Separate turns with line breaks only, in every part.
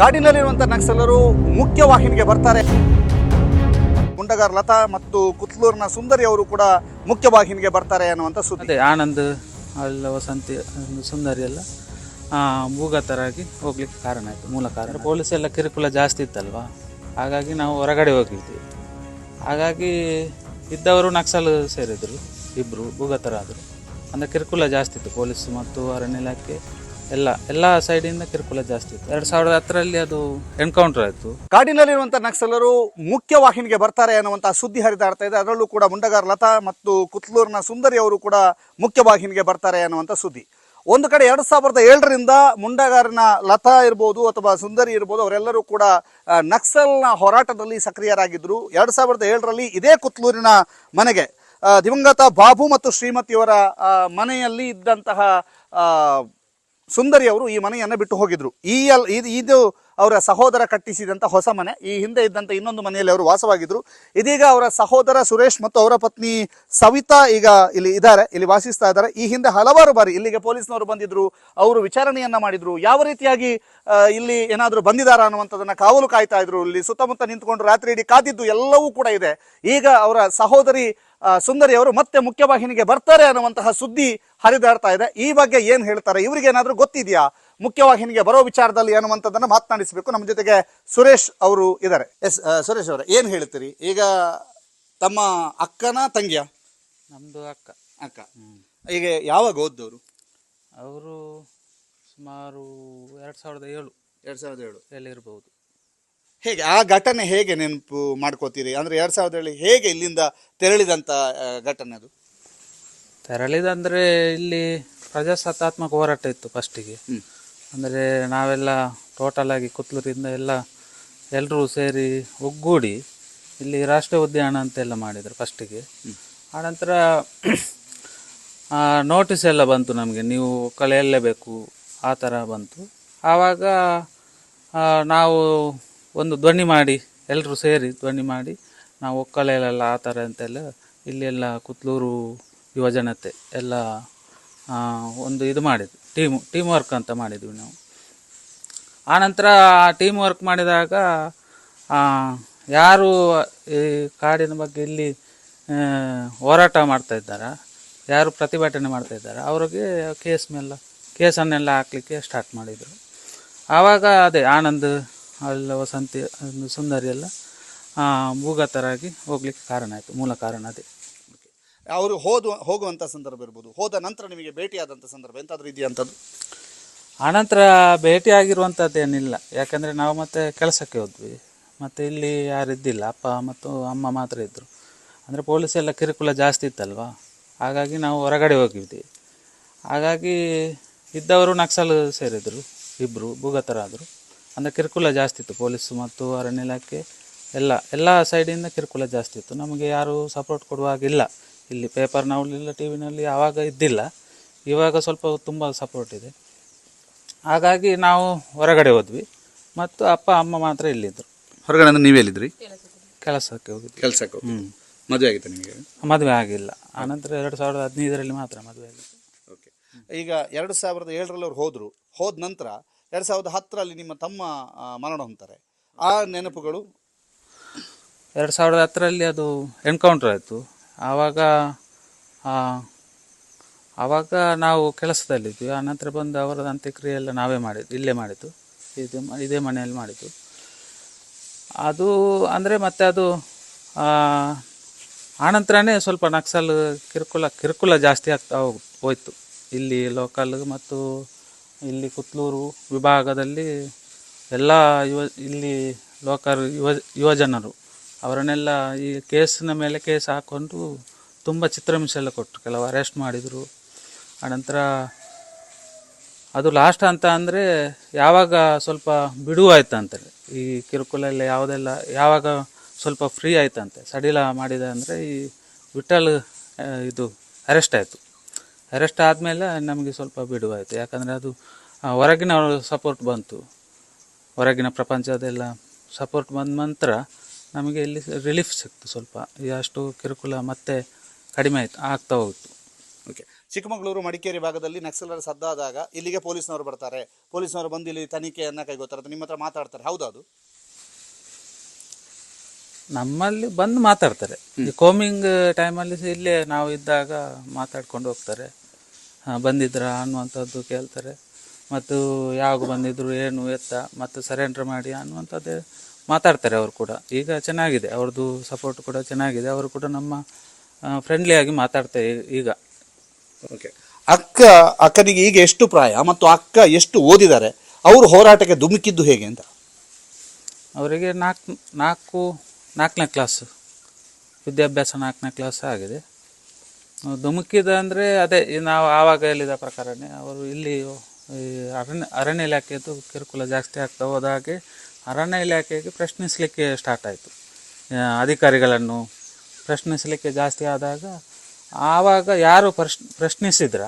ಕಾಡಿನಲ್ಲಿರುವಂಥ ನಕ್ಸಲರು ಮುಖ್ಯ ವಾಹಿನಿಗೆ ಬರ್ತಾರೆ. ಗುಂಡಗಾರ್ ಲತಾ ಮತ್ತು ಕುತ್ಲೂರಿನ ಸುಂದರಿ ಅವರು ಕೂಡ ಮುಖ್ಯ ವಾಹಿನಿಗೆ ಬರ್ತಾರೆ ಅನ್ನುವಂತ ಸುದ್ದಿ.
ಅದೇ ಆನಂದ್ ಅಲ್ಲ ವಸಂತಿ ಸುಂದರಿ ಎಲ್ಲ ಆ, ಭೂಗತರಾಗಿ ಹೋಗ್ಲಿಕ್ಕೆ ಕಾರಣ ಆಯಿತು ಮೂಲ ಕಾರಣ. ಪೊಲೀಸ್ ಎಲ್ಲ ಕಿರುಕುಳ ಜಾಸ್ತಿ ಇತ್ತಲ್ವಾ? ಹಾಗಾಗಿ ನಾವು ಹೊರಗಡೆ ಹೋಗಿದ್ವಿ. ಹಾಗಾಗಿ ಇದ್ದವರು ನಕ್ಸಲ್ ಸೇರಿದರು ಇಬ್ಬರು ಭೂಗತರಾದರು ಅಂದರೆ ಕಿರುಕುಳ ಜಾಸ್ತಿ ಇತ್ತು ಪೊಲೀಸ್ ಮತ್ತು ಅರಣ್ಯ ಇಲಾಖೆ. ಎಲ್ಲ ಎಲ್ಲ ಸೈಡಿಂದ ಕಿರುಕುಳ ಜಾಸ್ತಿ ಇತ್ತು. ಎರಡು ಸಾವಿರದ ಹತ್ತರಲ್ಲಿ ಅದು ಎನ್ಕೌಂಟರ್ ಆಯಿತು.
ಕಾಡಿನಲ್ಲಿರುವಂಥ ನಕ್ಸಲರು ಮುಖ್ಯ ವಾಹಿನಿಗೆ ಬರ್ತಾರೆ ಅನ್ನುವಂತಹ ಸುದ್ದಿ ಹರಿದಾಡ್ತಾ ಇದೆ. ಅದರಲ್ಲೂ ಕೂಡ ಮುಂಡಗಾರ್ ಲತಾ ಮತ್ತು ಕುತ್ಲೂರಿನ ಸುಂದರಿ ಅವರು ಕೂಡ ಮುಖ್ಯ ವಾಹಿನಿಗೆ ಬರ್ತಾರೆ ಅನ್ನುವಂಥ ಸುದ್ದಿ. ಒಂದು ಕಡೆ ಎರಡು ಸಾವಿರದ ಏಳರಿಂದ ಮುಂಡಗಾರಿನ ಲತಾ ಇರ್ಬೋದು ಅಥವಾ ಸುಂದರಿ ಇರ್ಬೋದು, ಅವರೆಲ್ಲರೂ ಕೂಡ ನಕ್ಸಲ್ನ ಹೋರಾಟದಲ್ಲಿ ಸಕ್ರಿಯರಾಗಿದ್ದರು ಎರಡು ಸಾವಿರದ ಏಳರಲ್ಲಿ ಇದೇ ಕುತ್ಲೂರಿನ ಮನೆಗೆ ದಿವಂಗತ ಬಾಬು ಮತ್ತು ಶ್ರೀಮತಿಯವರ ಮನೆಯಲ್ಲಿ ಇದ್ದಂತಹ ಸುಂದರಿ ಅವರು ಈ ಮನೆಯನ್ನು ಬಿಟ್ಟು ಹೋಗಿದ್ರು. ಈ ಅಲ್ ಇದು ಅವರ ಸಹೋದರ ಕಟ್ಟಿಸಿದಂಥ ಹೊಸ ಮನೆ, ಈ ಹಿಂದೆ ಇದ್ದಂಥ ಇನ್ನೊಂದು ಮನೆಯಲ್ಲಿ ಅವರು ವಾಸವಾಗಿದ್ರು. ಇದೀಗ ಅವರ ಸಹೋದರ ಸುರೇಶ್ ಮತ್ತು ಅವರ ಪತ್ನಿ ಸವಿತಾ ಈಗ ಇಲ್ಲಿ ಇದ್ದಾರೆ, ಇಲ್ಲಿ ವಾಸಿಸ್ತಾ ಇದ್ದಾರೆ. ಈ ಹಿಂದೆ ಹಲವಾರು ಬಾರಿ ಇಲ್ಲಿಗೆ ಪೊಲೀಸ್ನವರು ಬಂದಿದ್ರು, ಅವರು ವಿಚಾರಣೆಯನ್ನ ಮಾಡಿದ್ರು. ಯಾವ ರೀತಿಯಾಗಿ ಇಲ್ಲಿ ಏನಾದರೂ ಬಂದಿದ್ದಾರಾ ಅನ್ನುವಂಥದ್ದನ್ನ ಕಾವಲು ಕಾಯ್ತಾ ಇದ್ರು. ಇಲ್ಲಿ ಸುತ್ತಮುತ್ತ ನಿಂತ್ಕೊಂಡು ರಾತ್ರಿ ಇಡೀ ಕಾದಿದ್ದು ಎಲ್ಲವೂ ಕೂಡ ಇದೆ. ಈಗ ಅವರ ಸಹೋದರಿ ಸುಂದರಿ ಅವರು ಮತ್ತೆ ಮುಖ್ಯವಾಹಿನಿಗೆ ಬರ್ತಾರೆ ಅನ್ನುವಂತಹ ಸುದ್ದಿ ಹರಿದಾಡ್ತಾ ಇದೆ. ಈ ಬಗ್ಗೆ ಏನ್ ಹೇಳ್ತಾರೆ? ಇವರಿಗೆ ಏನಾದರೂ ಗೊತ್ತಿದೆಯಾ? ಮುಖ್ಯವಾಹಿನಿಗೆ ಬರೋ ವಿಚಾರದಲ್ಲಿ ಅನ್ನುವಂಥದ್ದನ್ನು ಮಾತನಾಡಿಸಬೇಕು. ನಮ್ಮ ಜೊತೆಗೆ ಸುರೇಶ್ ಅವರು ಇದ್ದಾರೆ. ಎಸ್ ಸುರೇಶ್ ಅವರೇ ಏನ್ ಹೇಳ್ತೀರಿ? ಈಗ ತಮ್ಮ ಅಕ್ಕನ ತಂಗಿಯ?
ನಮ್ಮದು ಅಕ್ಕ.
ಅಕ್ಕ. ಈಗ ಯಾವಾಗ ಓದ್ದವರು?
ಅವರು ಸುಮಾರು ಎರಡು ಸಾವಿರದ ಏಳು.
ಎರಡು ಸಾವಿರದ ಏಳು.
ಎಲ್ಲಿರ್ಬೋದು
ಹೇಗೆ ಆ ಘಟನೆ ಹೇಗೆ ನೆನಪು ಮಾಡ್ಕೋತೀರಿ? ಅಂದ್ರೆ ಎರಡು ಸಾವಿರದ ಏಳು ಹೇಗೆ ಇಲ್ಲಿಂದ ತೆರಳಿದಂತ ಆ, ಘಟನೆ ಅದು?
ತೆರಳಿದಂದರೆ ಇಲ್ಲಿ ಪ್ರಜಾಸತ್ತಾತ್ಮಕ ಹೋರಾಟ ಇತ್ತು ಫಸ್ಟಿಗೆ
ಹ್ಮ್.
ಅಂದರೆ ನಾವೆಲ್ಲ ಟೋಟಲ್ ಆಗಿ ಕುತ್ಲೂರಿಂದ ಎಲ್ಲ ಎಲ್ಲರೂ ಸೇರಿ ಒಗ್ಗೂಡಿ ಇಲ್ಲಿ ರಾಷ್ಟ್ರೀಯ ಉದ್ಯಾನ ಅಂತೆಲ್ಲ ಮಾಡಿದರು ಫಸ್ಟಿಗೆ ಆನಂತರ ನೋಟಿಸ್ ಎಲ್ಲ ಬಂತು ನಮಗೆ ನೀವು ಕಳೆಯಲೇಬೇಕು ಆ ಥರ ಬಂತು. ಆವಾಗ ಆ, ನಾವು ಒಂದು ಧ್ವನಿ ಮಾಡಿ ಎಲ್ಲರೂ ಸೇರಿ ಧ್ವನಿ ಮಾಡಿ, ನಾವು ಒಕ್ಕಲೆಲ್ಲ ಆ ಥರ ಅಂತೆಲ್ಲ ಇಲ್ಲೆಲ್ಲ ಕುತ್ಲೂರು ಯುವಜನತೆ ಎಲ್ಲ ಒಂದು ಇದು ಮಾಡಿದ್ವಿ. ಟೀಮು ಟೀಮ್ ವರ್ಕ್ ಅಂತ ಮಾಡಿದ್ವಿ ನಾವು. ಆನಂತರ ಟೀಮ್ ವರ್ಕ್ ಮಾಡಿದಾಗ ಯಾರು ಈ ಕಾಡಿನ ಬಗ್ಗೆ ಇಲ್ಲಿ ಹೋರಾಟ ಮಾಡ್ತಾ ಇದ್ದಾರಾ, ಯಾರು ಪ್ರತಿಭಟನೆ ಮಾಡ್ತಾ ಇದ್ದಾರೆ, ಅವ್ರಿಗೆ ಕೇಸ್ ಮೇಲೆ ಕೇಸನ್ನೆಲ್ಲ ಹಾಕ್ಲಿಕ್ಕೆ ಸ್ಟಾರ್ಟ್ ಮಾಡಿದರು. ಆವಾಗ ಅದೇ ಆನಂದ್ ಅಲ್ಲ ವಸಂತಿ ಒಂದು ಸುಂದರಿ ಎಲ್ಲ ಭೂಗತರಾಗಿ ಹೋಗ್ಲಿಕ್ಕೆ ಕಾರಣ ಆಯಿತು ಮೂಲ ಕಾರಣ ಅದೇ.
ಅವರು ಹೋದ ಹೋಗುವಂಥ ಸಂದರ್ಭ ಇರ್ಬೋದು. ಹೋದ ನಂತರ ನಿಮಗೆ ಭೇಟಿಯಾದಂಥ ಸಂದರ್ಭ ಎಂತಾದರೂ ಇದೆಯಂಥದ್ದು
ಆನಂತರ ಭೇಟಿ ಆಗಿರುವಂಥದ್ದೇನಿಲ್ಲ ಯಾಕಂದರೆ ನಾವು ಮತ್ತೆ ಕೆಲಸಕ್ಕೆ ಹೋದ್ವಿ. ಮತ್ತು ಇಲ್ಲಿ ಯಾರು ಇದ್ದಿಲ್ಲ. ಅಪ್ಪ ಮತ್ತು ಅಮ್ಮ ಮಾತ್ರ ಇದ್ದರು ಅಂದರೆ ಪೊಲೀಸ್ ಎಲ್ಲ ಕಿರುಕುಳ ಜಾಸ್ತಿ ಇತ್ತಲ್ವಾ? ಹಾಗಾಗಿ ನಾವು ಹೊರಗಡೆ ಹೋಗಿದ್ವಿ. ಹಾಗಾಗಿ ಇದ್ದವರು ನಕ್ಸಲ್ ಸೇರಿದರು ಇಬ್ಬರು ಭೂಗತರಾದರು ಅಂದರೆ ಕಿರುಕುಲ ಜಾಸ್ತಿ ಇತ್ತು ಪೊಲೀಸ್ ಮತ್ತು ಅರಣ್ಯ ಇಲಾಖೆ ಎಲ್ಲ ಎಲ್ಲ ಸೈಡಿಂದ ಕಿರುಕುಲ ಜಾಸ್ತಿ ಇತ್ತು. ನಮಗೆ ಯಾರೂ ಸಪೋರ್ಟ್ ಕೊಡುವಾಗಿಲ್ಲ ಇಲ್ಲಿ. ಪೇಪರ್ ಪೇಪರ್ನಲ್ಲಿಲ್ಲ ಟಿ ವಿನಲ್ಲಿ ಆವಾಗ ಇದ್ದಿಲ್ಲ. ಇವಾಗ ಸ್ವಲ್ಪ ತುಂಬ ಸಪೋರ್ಟ್ ಇದೆ. ಹಾಗಾಗಿ ನಾವು ಹೊರಗಡೆ ಹೋದ್ವಿ. ಮತ್ತು ಅಪ್ಪ ಅಮ್ಮ ಮಾತ್ರ ಇಲ್ಲಿದ್ದರು
ಹೊರಗಡೆ ಅಂದರೆ ನೀವೇ ಎಲ್ಲಿದ್ರಿ?
ಕೆಲಸಕ್ಕೆ ಹೋಗಿದ್ವಿ.
ಕೆಲಸಕ್ಕೆ
ಹ್ಞೂ
ಮದುವೆ ಆಗಿತ್ತು ನಿಮಗೆ?
ಮದುವೆ ಆಗಿಲ್ಲ. ಆನಂತರ ಎರಡು ಸಾವಿರದ ಹದಿನೈದರಲ್ಲಿ ಮಾತ್ರ ಮದುವೆ ಆಗಿತ್ತು.
ಓಕೆ ಈಗ ಎರಡು ಸಾವಿರದ ಏಳರಲ್ಲಿ ಅವ್ರು ಹೋದರು. ಹೋದ ನಂತರ ಎರಡು ಸಾವಿರದ ಹತ್ತರಲ್ಲಿ ನಿಮ್ಮ ತಮ್ಮ ಮರಣ ಹೊಂತಾರೆ ಆ ನೆನಪುಗಳು?
ಎರಡು ಸಾವಿರದ ಹತ್ತರಲ್ಲಿ ಅದು ಎನ್ಕೌಂಟರ್ ಆಯಿತು. ಆವಾಗ ಆವಾಗ ನಾವು ಕೆಲಸದಲ್ಲಿದ್ವಿ. ನಂತರ ಬಂದು ಅವರ ಅಂತ್ಯಕ್ರಿಯೆ ಎಲ್ಲ ನಾವೇ ಮಾಡಿದ್ದು ಇಲ್ಲೇ ಮಾಡಿದ್ದು. ಇದು ಇದೇ ಮನೆಯಲ್ಲಿ ಮಾಡಿದ್ದು. ಅದು ಅಂದರೆ ಮತ್ತೆ ಅದು ಆ, ಆನಂತರನೇ ಸ್ವಲ್ಪ ನಕ್ಸಲ್ ಕಿರುಕುಳ ಕಿರುಕುಳ ಜಾಸ್ತಿ ಆಗ್ತಾ ಹೋಯ್ತು. ಇಲ್ಲಿ ಲೋಕಲ್ ಮತ್ತು ಇಲ್ಲಿ ಕುತ್ಲೂರು ವಿಭಾಗದಲ್ಲಿ ಎಲ್ಲ ಯುವ, ಇಲ್ಲಿ ಲೋಕರ್ ಯುವ, ಯುವಜನರು ಅವರನ್ನೆಲ್ಲ ಈ ಕೇಸಿನ ಮೇಲೆ ಕೇಸ್ ಹಾಕ್ಕೊಂಡು ತುಂಬ ಚಿತ್ರಹಿಂಸೆ ಎಲ್ಲ ಕೊಟ್ಟರು. ಕೆಲವು ಅರೆಸ್ಟ್ ಮಾಡಿದರು. ಆನಂತರ ಅದು ಲಾಸ್ಟ್ ಅಂತ ಅಂದರೆ ಯಾವಾಗ ಸ್ವಲ್ಪ ಬಿಡುವಾಯ್ತಂತೆ ಈ ಕಿರುಕುಲ ಎಲ್ಲ ಯಾವುದೆಲ್ಲ, ಯಾವಾಗ ಸ್ವಲ್ಪ ಫ್ರೀ ಆಯ್ತಂತೆ ಸಡಿಲ ಮಾಡಿದೆ ಅಂದರೆ ಈ ವಿಠಲ್ ಇದು ಅರೆಸ್ಟ್ ಆಯಿತು. ಅರೆಸ್ಟ್ ಆದಮೇಲೆ ನಮಗೆ ಸ್ವಲ್ಪ ಬಿಡುವಾಯಿತು. ಯಾಕಂದರೆ ಅದು ಹೊರಗಿನ ಸಪೋರ್ಟ್ ಬಂತು. ಹೊರಗಿನ ಪ್ರಪಂಚದೆಲ್ಲ ಸಪೋರ್ಟ್ ಬಂದ ನಂತರ ನಮಗೆ ಇಲ್ಲಿ ರಿಲೀಫ್ ಸಿಕ್ತು ಸ್ವಲ್ಪ. ಅಷ್ಟು ಕಿರುಕುಳ ಮತ್ತೆ ಕಡಿಮೆ ಆಯ್ತು, ಆಗ್ತಾ ಹೋಗ್ತು
ಓಕೆ ಚಿಕ್ಕಮಗಳೂರು, ಮಡಿಕೇರಿ ಭಾಗದಲ್ಲಿ ನಕ್ಸಲರ ಸದ್ದಾದಾಗ ಇಲ್ಲಿಗೆ ಪೊಲೀಸ್ನವರು ಬರ್ತಾರೆ. ಪೊಲೀಸ್ನವರು ಬಂದು ಇಲ್ಲಿ ತನಿಖೆಯನ್ನ ಕೈಗೊತ್ತಾರೆ ನಿಮ್ಮ ಹತ್ರ ಮಾತಾಡ್ತಾರೆ. ಹೌದಾ ಅದು?
ನಮ್ಮಲ್ಲಿ ಬಂದು ಮಾತಾಡ್ತಾರೆ. ಈ ಕೋಮಿಂಗ್ ಟೈಮಲ್ಲಿ ಇಲ್ಲೇ ನಾವು ಇದ್ದಾಗ ಮಾತಾಡ್ಕೊಂಡು ಹೋಗ್ತಾರೆ. ಹಾಂ ಬಂದಿದ್ರಾ ಅನ್ನುವಂಥದ್ದು ಕೇಳ್ತಾರೆ. ಮತ್ತು ಯಾವಾಗ ಬಂದಿದ್ರು ಏನು ಎತ್ತ ಮತ್ತು ಸರೆಂಡರ್ ಮಾಡಿ ಅನ್ನುವಂಥದ್ದೇ ಮಾತಾಡ್ತಾರೆ ಅವರು ಕೂಡ. ಈಗ ಚೆನ್ನಾಗಿದೆ. ಅವ್ರದ್ದು ಸಪೋರ್ಟ್ ಕೂಡ ಚೆನ್ನಾಗಿದೆ. ಅವರು ಕೂಡ ನಮ್ಮ ಫ್ರೆಂಡ್ಲಿ ಆಗಿ ಮಾತಾಡ್ತಾರೆ ಈಗ.
ಓಕೆ ಅಕ್ಕ ಅಕ್ಕನಿಗೆ ಈಗ ಎಷ್ಟು ಪ್ರಾಯ? ಮತ್ತು ಅಕ್ಕ ಎಷ್ಟು ಓದಿದ್ದಾರೆ? ಅವರು ಹೋರಾಟಕ್ಕೆ ಧುಮುಕಿದ್ದು ಹೇಗೆ ಅಂತ?
ಅವರಿಗೆ ನಾಲ್ಕು ನಾಲ್ಕು ನಾಲ್ಕನೇ ಕ್ಲಾಸು ವಿದ್ಯಾಭ್ಯಾಸ ನಾಲ್ಕನೇ ಕ್ಲಾಸ್ ಆಗಿದೆ. ಧುಮುಕಿದ ಅಂದರೆ ಅದೇ ನಾವು ಆವಾಗ ಹೇಳಿದ ಪ್ರಕಾರನೇ ಅವರು ಇಲ್ಲಿ ಅರಣ್ಯ ಅರಣ್ಯ ಇಲಾಖೆದು ಕಿರುಕುಳ ಜಾಸ್ತಿ ಆಗ್ತಾ ಹೋದಾಗೆ ಅರಣ್ಯ ಇಲಾಖೆಗೆ ಪ್ರಶ್ನಿಸಲಿಕ್ಕೆ ಸ್ಟಾರ್ಟ್ ಆಯಿತು. ಅಧಿಕಾರಿಗಳನ್ನು ಪ್ರಶ್ನಿಸಲಿಕ್ಕೆ ಜಾಸ್ತಿ ಆದಾಗ ಆವಾಗ ಯಾರು ಪ್ರಶ್, ಪ್ರಶ್ನಿಸಿದ್ರ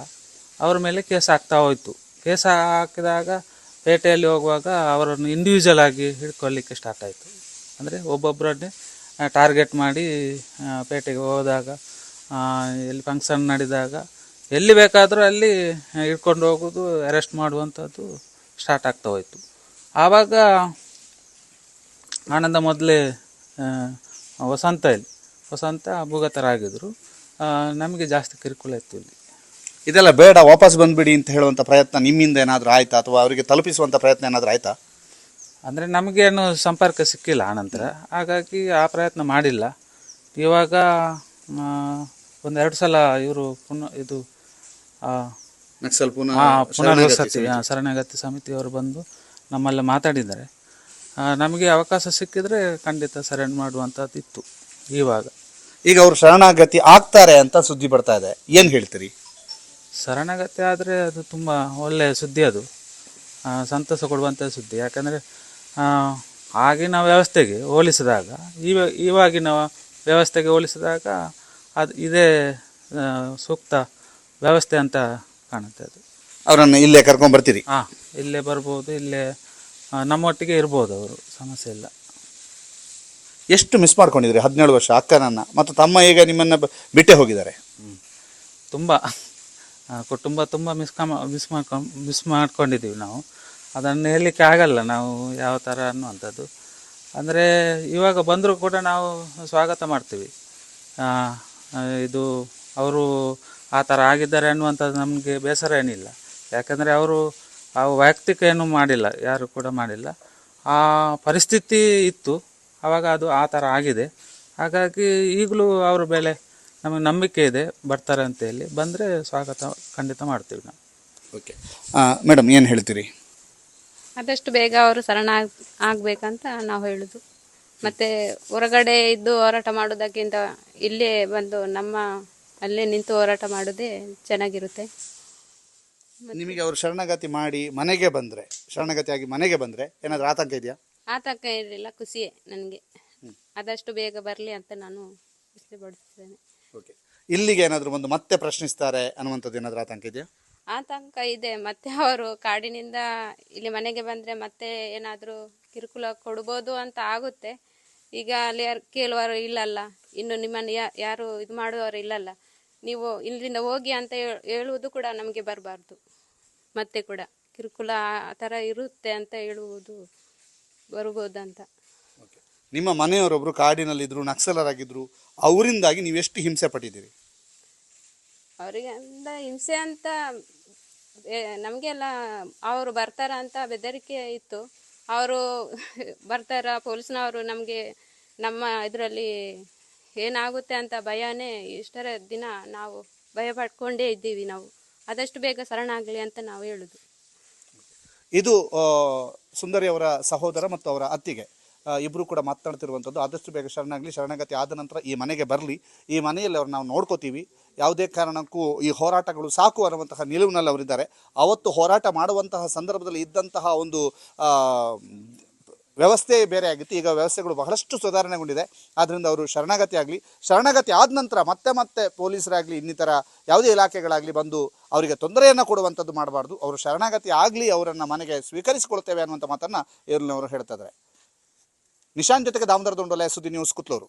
ಅವ್ರ ಮೇಲೆ ಕೇಸ್ ಆಗ್ತಾ ಹೋಯಿತು. ಕೇಸ್ ಹಾಕಿದಾಗ ಪೇಟೆಯಲ್ಲಿ ಹೋಗುವಾಗ ಅವರನ್ನು ಇಂಡಿವಿಜುವಲ್ ಆಗಿ ಹಿಡ್ಕೊಳ್ಳಿಕ್ಕೆ ಸ್ಟಾರ್ಟ್ ಆಯಿತು. ಅಂದರೆ ಒಬ್ಬೊಬ್ಬರನ್ನೇ ಟಾರ್ಗೆಟ್ ಮಾಡಿ ಪೇಟೆಗೆ ಹೋದಾಗ ಎಲ್ಲಿ ಫಂಕ್ಷನ್ ನಡೆದಾಗ, ಎಲ್ಲಿ ಬೇಕಾದರೂ ಅಲ್ಲಿ ಇಟ್ಕೊಂಡು ಹೋಗೋದು ಅರೆಸ್ಟ್ ಮಾಡುವಂಥದ್ದು ಸ್ಟಾರ್ಟ್ ಆಗ್ತಾ ಹೋಯಿತು. ಆವಾಗ, ಆನಂದ ಮೊದಲೇ ವಸಂತ ಇಲ್ಲಿ. ವಸಂತ ಭೂಗತರಾಗಿದ್ದರು ನಮಗೆ ಜಾಸ್ತಿ ಕಿರುಕುಳ ಇತ್ತು ಇಲ್ಲಿ.
ಇದೆಲ್ಲ ಬೇಡ, ವಾಪಸ್ ಬಂದ್ಬಿಡಿ ಅಂತ ಹೇಳುವಂಥ ಪ್ರಯತ್ನ ನಿಮ್ಮಿಂದ ಏನಾದರೂ ಆಯಿತಾ? ಅಥವಾ ಅವರಿಗೆ ತಲುಪಿಸುವಂಥ ಪ್ರಯತ್ನ ಏನಾದರೂ ಆಯ್ತಾ?
ಅಂದರೆ ನಮಗೇನು ಸಂಪರ್ಕ ಸಿಕ್ಕಿಲ್ಲ ಆನಂತರ ಹಾಗಾಗಿ ಆ ಪ್ರಯತ್ನ ಮಾಡಿಲ್ಲ. ಇವಾಗ ಒಂದೆರಡು ಸಲ ಇವರು ಪುನಃ ಇದು ಆ,
ನಕ್ಸಲ್ ಪುನಃ
ಪುನರ್ವಸತಿ ಶರಣಾಗತಿ ಸಮಿತಿಯವರು ಬಂದು ನಮ್ಮಲ್ಲಿ ಮಾತಾಡಿದ್ದಾರೆ. ನಮಗೆ ಅವಕಾಶ ಸಿಕ್ಕಿದ್ರೆ ಖಂಡಿತ ಸರೆಂಡ್ ಮಾಡುವಂಥದ್ದು ಇತ್ತು ಇವಾಗ.
ಈಗ ಅವರು ಶರಣಾಗತಿ ಆಗ್ತಾರೆ ಅಂತ ಸುದ್ದಿ ಬರ್ತಾ ಇದೆ. ಏನು ಹೇಳ್ತೀರಿ?
ಶರಣಾಗತಿ ಆದರೆ ಅದು ತುಂಬ ಒಳ್ಳೆಯ ಸುದ್ದಿ ಅದು. ಆ, ಸಂತಸ ಕೊಡುವಂಥ ಸುದ್ದಿ. ಯಾಕಂದರೆ ಆಗಿನ ವ್ಯವಸ್ಥೆಗೆ ಹೋಲಿಸಿದಾಗ ಇವ ಇವಾಗಿನ ವ್ಯವಸ್ಥೆಗೆ ಹೋಲಿಸಿದಾಗ ಅದು ಇದೇ ಸೂಕ್ತ ವ್ಯವಸ್ಥೆ ಅಂತ ಕಾಣುತ್ತೆ ಅದು.
ಅವರನ್ನು ಇಲ್ಲೇ ಕರ್ಕೊಂಡು ಬರ್ತೀರಿ?
ಹಾಂ ಇಲ್ಲೇ ಬರ್ಬೋದು ಇಲ್ಲೇ ನಮ್ಮೊಟ್ಟಿಗೆ ಇರ್ಬೋದು ಅವರು ಸಮಸ್ಯೆ ಇಲ್ಲ.
ಎಷ್ಟು ಮಿಸ್ ಮಾಡ್ಕೊಂಡಿದ್ರಿ ಹದಿನೇಳು ವರ್ಷ ಅಕ್ಕನನ್ನು? ಮತ್ತು ತಮ್ಮ ಈಗ ನಿಮ್ಮನ್ನು ಬಿಟ್ಟೆ ಹೋಗಿದ್ದಾರೆ?
ತುಂಬ ಕುಟುಂಬ ತುಂಬ ಮಿಸ್ ಕಮ ಮಿಸ್ ಮಾಡ್ಕೊಂಡು ಮಿಸ್ ಮಾಡ್ಕೊಂಡಿದ್ದೀವಿ ನಾವು. ಅದನ್ನು ಹೇಳಲಿಕ್ಕೆ ಆಗಲ್ಲ ನಾವು ಯಾವ ಥರ ಅನ್ನುವಂಥದ್ದು. ಅಂದರೆ ಇವಾಗ ಬಂದರೂ ಕೂಡ ನಾವು ಸ್ವಾಗತ ಮಾಡ್ತೀವಿ. ಇದು ಅವರು ಆ ಥರ ಆಗಿದ್ದಾರೆ ಅನ್ನುವಂಥದ್ದು ನಮಗೆ ಬೇಸರ ಏನಿಲ್ಲ. ಯಾಕಂದರೆ ಅವರು ಆ ವೈಯಕ್ತಿಕ ಏನು ಮಾಡಿಲ್ಲ, ಯಾರು ಕೂಡ ಮಾಡಿಲ್ಲ. ಆ ಪರಿಸ್ಥಿತಿ ಇತ್ತು ಆವಾಗ ಅದು ಆ ಥರ ಆಗಿದೆ. ಹಾಗಾಗಿ ಈಗಲೂ ಅವ್ರ ಬೆಲೆ ನಮಗೆ ನಂಬಿಕೆ ಇದೆ, ಬರ್ತಾರೆ ಅಂತೇಳಿ ಬಂದರೆ ಸ್ವಾಗತ ಖಂಡಿತ ಮಾಡ್ತೀವಿ ನಾವು.
ಓಕೆ ಮೇಡಮ್ ಏನು ಹೇಳ್ತೀರಿ?
ಆದಷ್ಟು ಬೇಗ ಅವರು ಶರಣ ಆಗಬೇಕಂತ ನಾವು ಹೇಳುದು. ಮತ್ತೆ ಹೊರಗಡೆ ಇದ್ದು ಹೋರಾಟ ಮಾಡೋದಕ್ಕಿಂತ ಇಲ್ಲೇ ಬಂದು ನಮ್ಮ ಅಲ್ಲೇ ನಿಂತು ಹೋರಾಟ ಮಾಡೋದೇ ಚೆನ್ನಾಗಿರುತ್ತೆ.
ನಿಮಗೆ ಅವರು ಶರಣಗತಿ ಮಾಡಿ ಮನೆಗೆ ಬಂದರೆ ಶರಣಾಗತಿ ಆಗಿ ಮನೆಗೆ ಬಂದರೆ ಏನಾದರೂ ಆತಂಕ ಇದೆಯಾ?
ಆತಂಕ ಇರಲಿಲ್ಲ ಖುಷಿಯೇ ನನಗೆ. ಆದಷ್ಟು ಬೇಗ ಬರಲಿ ಅಂತ ನಾನು ಇಷ್ಟಪಡಿಸ್ತೇನೆ
ಓಕೆ. ಇಲ್ಲಿಗೆ ಏನಾದರೂ ಒಂದು ಮತ್ತೆ ಪ್ರಶ್ನಿಸ್ತಾರೆ ಅನ್ನುವಂಥದ್ದು ಏನಾದರೂ ಆತಂಕ ಇದೆಯಾ?
ಆತಂಕ ಇದೆ. ಮತ್ತೆ ಅವರು ಕಾಡಿನಿಂದ ಇಲ್ಲಿ ಮನೆಗೆ ಬಂದರೆ ಮತ್ತೆ ಏನಾದರೂ ಕಿರುಕುಳ ಕೊಡ್ಬೋದು ಅಂತ ಆಗುತ್ತೆ. ಈಗ ಅಲ್ಲಿ ಯಾರು ಕೇಳುವವರು ಇಲ್ಲಲ್ಲ. ಇನ್ನು ನಿಮ್ಮನ್ನು ಯಾರು ಇದು ಮಾಡುವವರು ಇಲ್ಲಲ್ಲ. ನೀವು ಇಲ್ಲಿಂದ ಹೋಗಿ ಅಂತ ಹೇಳ್- ಹೇಳುವುದು ಕೂಡ ನಮಗೆ ಬರಬಾರ್ದು. ಮತ್ತೆ ಕೂಡ ಕಿರುಕುಳ ಆ ಥರ ಇರುತ್ತೆ ಅಂತ ಹೇಳುವುದು ಬರ್ಬೋದಂತ.
ನಿಮ್ಮ ಮನೆಯವರೊಬ್ಬರು ಕಾಡಿನಲ್ಲಿದ್ದರು ನಕ್ಸಲರಾಗಿದ್ದರು ಅವರಿಂದಾಗಿ ನೀವು ಎಷ್ಟು ಹಿಂಸೆ ಪಟ್ಟಿದ್ದೀರಿ?
ಅವರಿಗೆ ಅಂದ ಹಿಂಸೆ ಅಂತ ನಮಗೆಲ್ಲ ಅವರು ಬರ್ತಾರ ಅಂತ ಬೆದರಿಕೆ ಇತ್ತು. ಅವರು ಬರ್ತಾರ, ಪೊಲೀಸ್ನವರು ನಮಗೆ ನಮ್ಮ ಇದರಲ್ಲಿ ಏನಾಗುತ್ತೆ ಅಂತ ಭಯನೇ ಇಷ್ಟರ ದಿನ ನಾವು ಭಯ ಪಡ್ಕೊಂಡೇ ಇದ್ದೀವಿ ನಾವು. ಆದಷ್ಟು ಬೇಗ ಶರಣಾಗಲಿ ಅಂತ ನಾವು ಹೇಳುದು.
ಇದು ಸುಂದರಿ ಅವರ ಸಹೋದರ ಮತ್ತು ಅವರ ಅತ್ತಿಗೆ. ಇಬ್ಬರು ಕೂಡ ಮಾತನಾಡ್ತಿರುವಂಥದ್ದು. ಆದಷ್ಟು ಬೇಗ ಶರಣಾಗಲಿ. ಶರಣಾಗತಿ ಆದ ನಂತರ ಈ ಮನೆಗೆ ಬರಲಿ. ಈ ಮನೆಯಲ್ಲಿ ಅವ್ರು ನಾವು ನೋಡ್ಕೋತೀವಿ. ಯಾವುದೇ ಕಾರಣಕ್ಕೂ ಈ ಹೋರಾಟಗಳು ಸಾಕು ಅನ್ನುವಂತಹ ನಿಲುವಿನಲ್ಲಿ ಅವರಿದ್ದಾರೆ. ಅವತ್ತು ಹೋರಾಟ ಮಾಡುವಂತಹ ಸಂದರ್ಭದಲ್ಲಿ ಇದ್ದಂತಹ ಒಂದು ವ್ಯವಸ್ಥೆ ಬೇರೆ ಆಗಿತ್ತು. ಈಗ ವ್ಯವಸ್ಥೆಗಳು ಬಹಳಷ್ಟು ಸುಧಾರಣೆಗೊಂಡಿದೆ. ಆದ್ದರಿಂದ ಅವರು ಶರಣಾಗತಿ ಆಗಲಿ. ಶರಣಾಗತಿ ಆದ ನಂತರ ಮತ್ತೆ ಮತ್ತೆ ಪೊಲೀಸರಾಗಲಿ, ಇನ್ನಿತರ ಯಾವುದೇ ಇಲಾಖೆಗಳಾಗಲಿ ಬಂದು ಅವರಿಗೆ ತೊಂದರೆಯನ್ನು ಕೊಡುವಂಥದ್ದು ಮಾಡಬಾರ್ದು. ಅವರು ಶರಣಾಗತಿ ಆಗಲಿ, ಅವರನ್ನು ಮನೆಗೆ ಸ್ವೀಕರಿಸಿಕೊಳ್ತೇವೆ ಅನ್ನುವಂಥ ಮಾತನ್ನು ಇವ್ರನ್ನವರು ಹೇಳ್ತಾ ಇದ್ದಾರೆ. ನಿಶಾಂತ್ ಜೊತೆಗೆ ದಾಮೋದರ ದೊಂಡೋಲೆ ಸುದ್ದಿ ನ್ಯೂಸ್ ಕುತ್ಲೂರು.